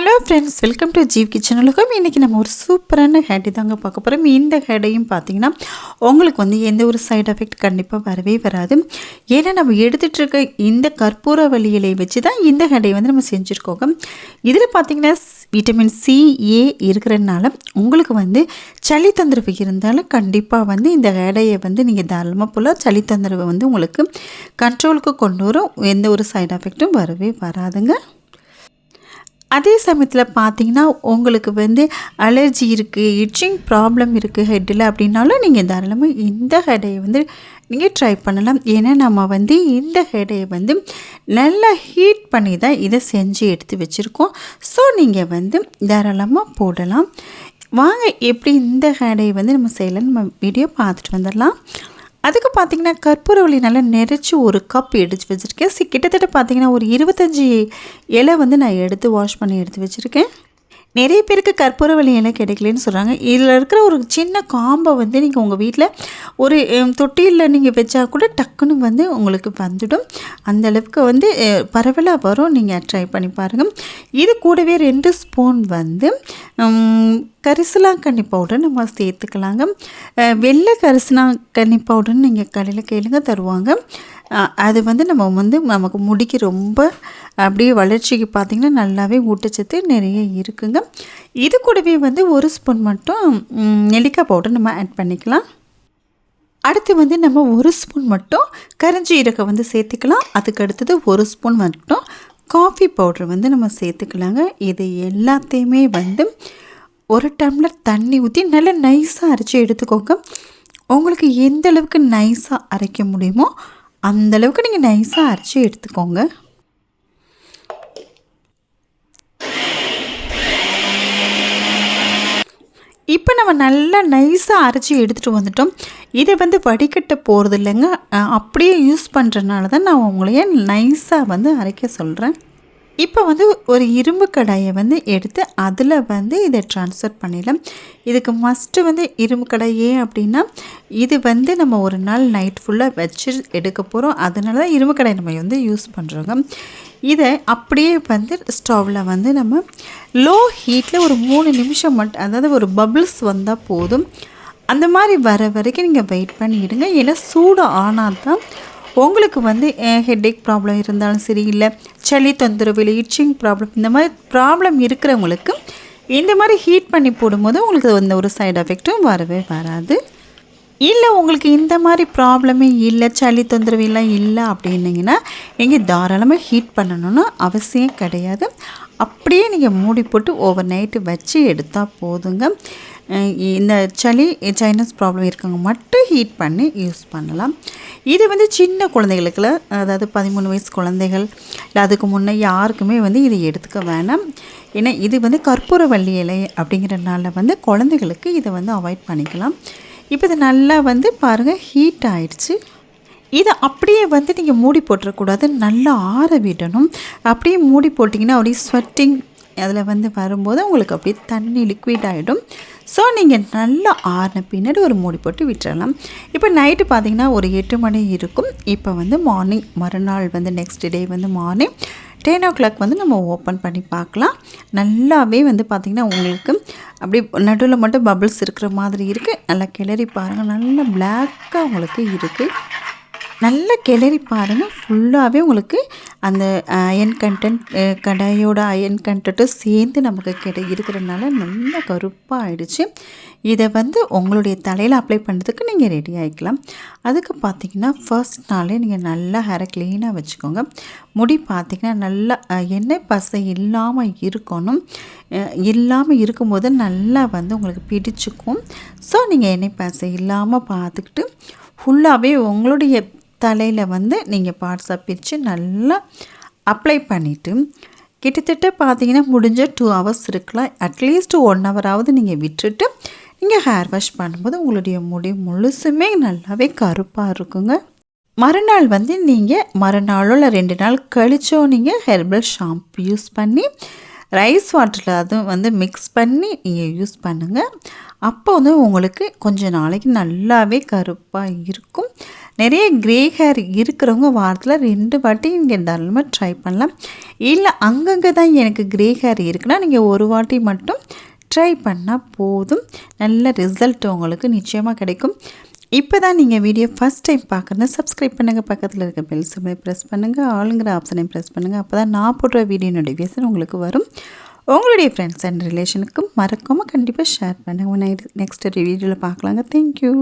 Hello friends welcome to Jeev kitchen உலகம். இன்றைக்கி நம்ம ஒரு சூப்பரான ஹேடி தாங்க பார்க்க போகிறோம் இந்த ஹேடையும் பார்த்தீங்கன்னா உங்களுக்கு வந்து எந்த ஒரு சைடு எஃபெக்ட் கண்டிப்பாக வரவே வராது. ஏன்னா நம்ம எடுத்துகிட்டு இருக்க இந்த கற்பூர வழியிலை வச்சு தான் இந்த ஹேடையை வந்து நம்ம செஞ்சுருக்கோங்க. இதில் பார்த்தீங்கன்னா விட்டமின் சி ஏ இருக்கிறதுனால உங்களுக்கு வந்து சளி தொந்தரவு இருந்தாலும் கண்டிப்பாக வந்து இந்த ஹேடையை வந்து நீங்கள் தாராளமாக போல் சளி தொந்தரவை வந்து உங்களுக்கு கண்ட்ரோலுக்கு கொண்டு வரும். எந்த ஒரு சைடு எஃபெக்ட்டும் வரவே வராதுங்க. அதே சமயத்தில் பார்த்தீங்கன்னா உங்களுக்கு வந்து அலர்ஜி இருக்குது இட்சிங் ப்ராப்ளம் இருக்குது ஹெட்டில் அப்படின்னாலும் நீங்கள் தாராளமாக இந்த ஹெடையை வந்து நீங்கள் ட்ரை பண்ணலாம். ஏன்னா நம்ம வந்து இந்த ஹெடையை வந்து நல்லா ஹீட் பண்ணி தான் இதை செஞ்சு எடுத்து வச்சுருக்கோம். ஸோ நீங்கள் வந்து தாராளமாக போடலாம். வாங்க எப்படி இந்த ஹேடையை வந்து நம்ம செய்யலாம் நம்ம வீடியோ பார்த்துட்டு வந்துடலாம். அதுக்கு பார்த்தீங்கன்னா கற்பூரவள்ளி நல்லா நெரிச்சு ஒரு கப் எடுத்து வச்சுருக்கேன். சி கிட்டத்தட்ட பார்த்தீங்கன்னா ஒரு இருபத்தஞ்சி இலை வந்து நான் எடுத்து வாஷ் பண்ணி எடுத்து வச்சுருக்கேன். நிறைய பேருக்கு கற்பூரவள்ளி இலை கிடைக்கலன்னு சொல்கிறாங்க இதில் இருக்கிற ஒரு சின்ன காம்பை வந்து நீங்கள் உங்கள் வீட்டில் ஒரு தொட்டியில் நீங்கள் வச்சா கூட டக்குன்னு வந்து உங்களுக்கு வந்துடும். அந்த அளவுக்கு வந்து பரவலாக வரும். நீங்கள் ட்ரை பண்ணி பாருங்கள் இது கூடவே ரெண்டு ஸ்பூன் வந்து கரிசலாங்கண்ணி பவுடர் நம்ம சேர்த்துக்கலாங்க. வெள்ளை கரிசலாங்கண்ணி பவுடர்னு நீங்கள் கடையில் கேளுங்க தருவாங்க. அது வந்து நம்ம வந்து நமக்கு முடிக்கு ரொம்ப அப்படியே வளர்ச்சிக்கு பார்த்திங்கன்னா நல்லாவே ஊட்டச்சத்து நிறைய இருக்குங்க. இது கூடவே வந்து ஒரு ஸ்பூன் மட்டும் நெல்லிக்காய் பவுடர் நம்ம ஆட் பண்ணிக்கலாம். அடுத்து வந்து நம்ம ஒரு ஸ்பூன் மட்டும் கரிஞ்சீரகம் வந்து சேர்த்துக்கலாம். அதுக்கு அடுத்தது ஒரு ஸ்பூன் மட்டும் காஃபி பவுடர் வந்து நம்ம சேர்த்துக்கலாங்க. இது எல்லாத்தையுமே வந்து ஒரு டம்ளர் தண்ணி ஊற்றி நல்லா நைஸாக அரைச்சி எடுத்துக்கோங்க. உங்களுக்கு எந்த அளவுக்கு நைஸாக அரைக்க முடியுமோ அந்த அளவுக்கு நீங்கள் நைஸாக அரைச்சி எடுத்துக்கோங்க. இப்போ நம்ம நல்லா நைஸாக அரைச்சி எடுத்துகிட்டு வந்துட்டோம். இதை வந்து வடிகட்ட போகிறது இல்லைங்க அப்படியே யூஸ் பண்ணுறதுனால தான் நான் உங்களையே நைஸாக வந்து அரைக்க சொல்கிறேன் இப்போ வந்து ஒரு இரும்பு கடாயை வந்து எடுத்து அதில் வந்து இதை ட்ரான்ஸ்ஃபர் பண்ணிடலாம். இதுக்கு மஸ்ட்டு வந்து இரும்பு கடாயே ஏன் அப்படின்னா இது வந்து நம்ம ஒரு நாள் நைட் ஃபுல்லாக வச்சு எடுக்க போகிறோம் அதனால தான் இரும்பு கடாய் நம்ம வந்து யூஸ் பண்ணுறோங்க இதை அப்படியே வந்து ஸ்டவ்வில் வந்து நம்ம லோ ஹீட்டில் ஒரு மூணு நிமிஷம் மட்டும் அதாவது ஒரு பபிள்ஸ் வந்தால் போதும். அந்த மாதிரி வர வரைக்கும் நீங்கள் வெயிட் பண்ணிவிடுங்க ஏன்னா சூடு ஆனால் தான் உங்களுக்கு வந்து ஹெட்டேக் ப்ராப்ளம் இருந்தாலும் சரி இல்லை சளி தொந்தரவு இல்லை இச்சிங் ப்ராப்ளம் இந்த மாதிரி ப்ராப்ளம் இருக்கிறவங்களுக்கு இந்த மாதிரி ஹீட் பண்ணி போடும்போது உங்களுக்கு அந்த ஒரு சைடு எஃபெக்ட்டும் வரவே வராது. இல்லை உங்களுக்கு இந்த மாதிரி ப்ராப்ளமே இல்லை சளி தொந்தரவு எல்லாம் இல்லை அப்படின்னீங்கன்னா நீங்கள் தாராளமாக ஹீட் பண்ணணும்னு அவசியம் கிடையாது. அப்படியே நீங்கள் மூடி போட்டு ஓவர் நைட்டு வச்சு எடுத்தால் போதுங்க. இந்த சளி சைனஸ் ப்ராப்ளம் இருக்கவங்க மட்டும் ஹீட் பண்ணி யூஸ் பண்ணலாம். இது வந்து சின்ன குழந்தைகளுக்குல அதாவது பதிமூணு வயசு குழந்தைகள் இல்லை அதுக்கு முன்னே யாருக்குமே வந்து இதை எடுத்துக்க வேணாம். ஏன்னா இது வந்து கற்பூரவள்ளி இலை அப்படிங்கிறனால வந்து குழந்தைகளுக்கு இதை வந்து அவாய்ட் பண்ணிக்கலாம். இப்போ இது நல்லா வந்து பாருங்கள் ஹீட் ஆயிடுச்சு. இதை அப்படியே வந்து நீங்கள் மூடி போட்டுறக்கூடாது நல்லா ஆற விடணும். அப்படியே மூடி போட்டிங்கன்னா அப்படியே ஸ்வெட்டிங் அதில் வந்து வரும்போது உங்களுக்கு அப்படியே தண்ணி லிக்விட் ஆகிடும் ஸோ நீங்கள் நல்லா ஆறின பின்னாடி ஒரு மூடி போட்டு விட்டுறலாம். இப்போ நைட்டு பார்த்தீங்கன்னா ஒரு எட்டு மணி இருக்கும். இப்போ வந்து மார்னிங் மறுநாள் வந்து நெக்ஸ்ட் டே வந்து மார்னிங் டென் ஓ கிளாக் வந்து நம்ம ஓப்பன் பண்ணி பார்க்கலாம். நல்லாவே வந்து பார்த்திங்கன்னா உங்களுக்கு அப்படி நடுவில் மட்டும் பபிள்ஸ் இருக்கிற மாதிரி இருக்குது நல்லா கிளறி பாருங்கள் நல்லா பிளாக்காக உங்களுக்கு இருக்குது நல்லா கிளறி பாருங்கள் ஃபுல்லாகவே உங்களுக்கு அந்த அயன் கண்டென்ட் கடாயோட அயன் கண்டென்ட்டும் சேர்ந்து நமக்கு கிடை இருக்கிறதுனால நல்லா கருப்பாக ஆயிடுச்சு. இதை வந்து உங்களுடைய தலையில் அப்ளை பண்ணுறதுக்கு நீங்கள் ரெடி ஆகிக்கலாம் அதுக்கு பார்த்தீங்கன்னா ஃபர்ஸ்ட் நாளே நீங்கள் நல்லா ஹேரை க்ளீனாக வச்சுக்கோங்க. முடி பார்த்தீங்கன்னா நல்லா எண்ணெய் பசை இல்லாமல் இருக்கணும். இல்லாமல் இருக்கும்போது நல்லா வந்து உங்களுக்கு பிடிச்சிக்கும். ஸோ நீங்கள் எண்ணெய் பசை இல்லாமல் பார்த்துக்கிட்டு ஃபுல்லாகவே உங்களுடைய தலையில் வந்து நீங்கள் பார்ட்ஸாக பிரித்து நல்லா அப்ளை பண்ணிவிட்டு கிட்டத்தட்ட பார்த்தீங்கன்னா முடிஞ்ச டூ ஹவர்ஸ் இருக்கலாம். அட்லீஸ்ட் ஒன் ஹவராவது நீங்கள் விட்டுட்டு நீங்கள் ஹேர் வாஷ் பண்ணும்போது உங்களுடைய முடி முழுசுமே நல்லாவே கருப்பாக இருக்குங்க. மறுநாள் வந்து நீங்கள் மறுநாளோ இல்லை ரெண்டு நாள் கழிச்சோ நீங்கள் ஹெர்பல் ஷாம்பு யூஸ் பண்ணி ரைஸ் வாட்டரில் அதுவும் வந்து மிக்ஸ் பண்ணி நீங்கள் யூஸ் பண்ணுங்கள் அப்போ வந்து உங்களுக்கு கொஞ்சம் நாளைக்கு நல்லாவே கருப்பாக இருக்கும். நிறைய க்ரே ஹேர் இருக்கிறவங்க வாரத்தில் ரெண்டு வாட்டி இங்கே தாராளமாக ட்ரை பண்ணலாம். இல்லை அங்கங்கே தான் எனக்கு க்ரே ஹேர் இருக்குன்னா நீங்கள் ஒரு வாட்டி மட்டும் ட்ரை பண்ணால் போதும். நல்ல ரிசல்ட் உங்களுக்கு நிச்சயமாக கிடைக்கும். இப்போ தான் நீங்கள் வீடியோ ஃபஸ்ட் டைம் பார்க்குறதா சப்ஸ்கிரைப் பண்ணுங்கள் பக்கத்தில் இருக்க பெல் சிம்மை ப்ரெஸ் பண்ணுங்கள் ஆளுங்கிற ஆப்ஷனையும் ப்ரெஸ் பண்ணுங்கள் அப்போ தான் நான் போடுற வீடியோ நோட்டிஃபிகேஷன் உங்களுக்கு வரும். உங்களுடைய ஃப்ரெண்ட்ஸ் அண்ட் ரிலேஷனுக்கும் மறக்காமல் கண்டிப்பாக ஷேர் பண்ணுங்கள் நெக்ஸ்ட் வீடியோவில் பார்க்கலாங்க. தேங்க்யூ